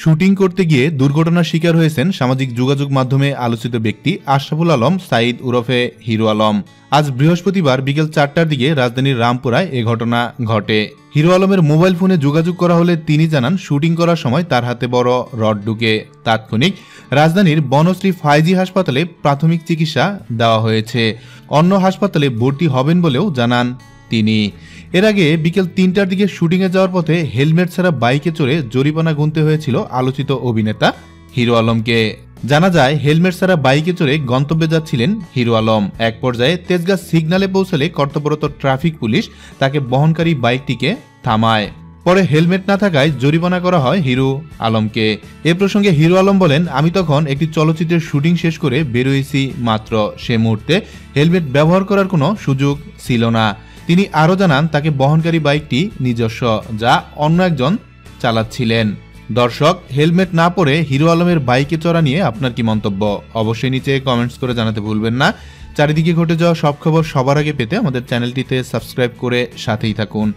Shooting করতে গিয়ে দুর্ঘটনার শিকার হয়েছেন সামাজিক যোগাযোগ মাধ্যমে আলোচিত ব্যক্তি আশরাফুল আলম সাইদ উরফে হিরো আলম। আজ বৃহস্পতিবার বিকেল চারটার দিকে রাজধানীর রামপুরায় এ ঘটনা ঘটে। হিরো আলমের মোবাইল ফোনে যোগাযোগ করা হলে তিনি জানান, শুটিং করার সময় তার হাতে বড় রড ঢুকে। তাৎক্ষণিক রাজধানীর বনশ্রী ফাইজি হাসপাতালে প্রাথমিক চিকিৎসা দেওয়া হয়েছে। অন্য হাসপাতালে ভর্তি হবেন বলেও জানান। তিনি। এর আগে বিকেল তিনটার দিকে শুটিংয়ে যাওয়ার পথে হেলমেট ছাড়া বাইকে চড়ে জরিমানা গুনতে হয়েছিল আলোচিত অভিনেতা হিরো আলমকে। জানা যায়, হেলমেট ছাড়া বাইকে চড়ে গন্তব্যে যাচ্ছিলেন হিরো আলম। এক পর্যায়ে তেজগাঁ সিগনালে পৌঁছালে কর্তব্যরত ট্রাফিক পুলিশ তাকে বহনকারী বাইকটিকে থামায়। পরে হেলমেট না থাকায় জরিমানা করা হয় হিরো আলমকে। এ প্রসঙ্গে হিরো আলম বলেন, আমি তখন একটি চলচ্চিত্রের শুটিং শেষ করে বেরোয়েছি মাত্র। সে মুহূর্তে হেলমেট ব্যবহার করার কোনো সুযোগ ছিল না। তিনি আরও জানান, তাকে বহনকারী বাইকটি নিজস্ব, যা অন্য একজন চালাচ্ছিলেন। দর্শক, হেলমেট না পরে হিরো আলমের বাইকে চড়া নিয়ে আপনার কি মন্তব্য? অবশ্যই নিচে কমেন্টস করে জানাতে ভুলবেন না। চারিদিকে ঘটে যাওয়া সব খবর সবার আগে পেতে আমাদের চ্যানেলটিতে সাবস্ক্রাইব করে সাথেই থাকুন।